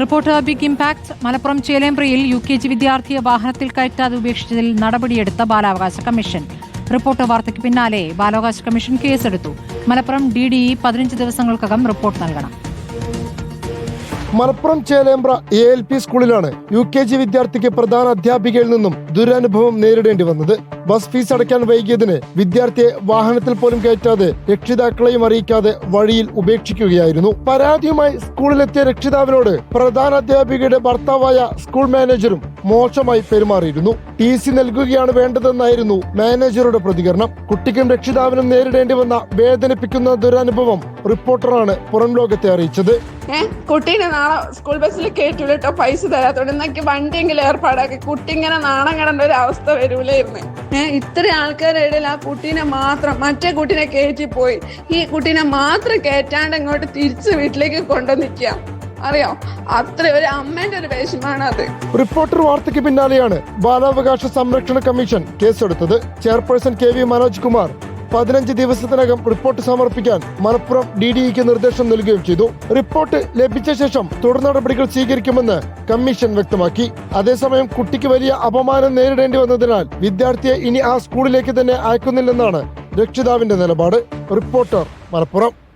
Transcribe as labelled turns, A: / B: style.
A: Report big impact Malappuram ചേലേമ്പ്രയിൽ U K G വിദ്യാർത്ഥിയെ വാഹനത്തിൽ കയറ്റാതെ ഉപേക്ഷിച്ചതിൽ നടപടിയെടുത്ത ബാലാവകാശ കമ്മീഷൻ. റിപ്പോർട്ട് വാർത്തയ്ക്ക് പിന്നാലെ ബാലാവകാശ കമ്മീഷൻ കേസെടുത്തു. മലപ്പുറം ഡി ഡി ഇ പതിനഞ്ച് ദിവസങ്ങൾക്കകം റിപ്പോർട്ട് നൽകണം.
B: Malappuram Chelembra A L P സ്കൂളിലാണ് യു കെ ജി വിദ്യാർത്ഥിക്ക് പ്രധാന അധ്യാപികയിൽ നിന്നും ദുരനുഭവം നേരിടേണ്ടി വന്നത്. ബസ് ഫീസ് അടയ്ക്കാൻ വൈകിയതിന് വിദ്യാർത്ഥിയെ വാഹനത്തിൽ പോലും കയറ്റാതെ രക്ഷിതാക്കളെയും അറിയിക്കാതെ വഴിയിൽ ഉപേക്ഷിക്കുകയായിരുന്നു. പരാതിയുമായി സ്കൂളിലെത്തിയ രക്ഷിതാവിനോട് പ്രധാന അധ്യാപികയുടെ ഭർത്താവായ സ്കൂൾ മാനേജരും മോശമായി പെരുമാറിയിരുന്നു. ടി സി നൽകുകയാണ് വേണ്ടതെന്നായിരുന്നു മാനേജറുടെ പ്രതികരണം. കുട്ടിക്കും രക്ഷിതാവിനും നേരിടേണ്ടി വന്ന വേദനിപ്പിക്കുന്ന ദുരനുഭവം റിപ്പോർട്ടറാണ് പുറം ലോകത്തെ അറിയിച്ചത്.
C: കുട്ടീനെ നാളെ സ്കൂൾ ബസ്സിൽ കയറ്റൂല കേട്ടോ പൈസ തരാത്തോണ്ട് എന്നൊക്കെ വണ്ടിയെങ്കിലും ഏർപ്പാടാക്കി. കുട്ടി ഇങ്ങനെ നാണം കിടണ്ട ഒരു അവസ്ഥ വരൂലായിരുന്നു. ഏഹ് ഇത്ര ആൾക്കാരുടെ ഇടയിൽ ആ കുട്ടീനെ മാത്രം മറ്റേ കുട്ടീനെ കയറ്റി പോയി. ഈ കുട്ടീനെ മാത്രം കയറ്റാണ്ട് ഇങ്ങോട്ട് തിരിച്ച് വീട്ടിലേക്ക് കൊണ്ടുവന്നിക്കുക അറിയോ? അത്ര ഒരു അമ്മേന്റെ ഒരു വിഷമാണ് അത്.
B: റിപ്പോർട്ടർ വാർത്തയ്ക്ക് പിന്നാലെയാണ് ബാലാവകാശ സംരക്ഷണ കമ്മീഷൻ കേസെടുത്തത്. Chairperson K V Manoj Kumar പതിനഞ്ച് ദിവസത്തിനകം റിപ്പോർട്ട് സമർപ്പിക്കാൻ മലപ്പുറം ഡി ഡി ഇക്ക് നിർദ്ദേശം നൽകുകയും ചെയ്തു. റിപ്പോർട്ട് ലഭിച്ച ശേഷം തുടർ നടപടികൾ സ്വീകരിക്കുമെന്ന് കമ്മീഷൻ വ്യക്തമാക്കി. അതേസമയം കുട്ടിക്ക് വലിയ അപമാനം നേരിടേണ്ടി വന്നതിനാൽ വിദ്യാർത്ഥിയെ ഇനി ആ സ്കൂളിലേക്ക് തന്നെ അയക്കുന്നില്ലെന്നാണ് രക്ഷിതാവിന്റെ നിലപാട്. റിപ്പോർട്ടർ മലപ്പുറം.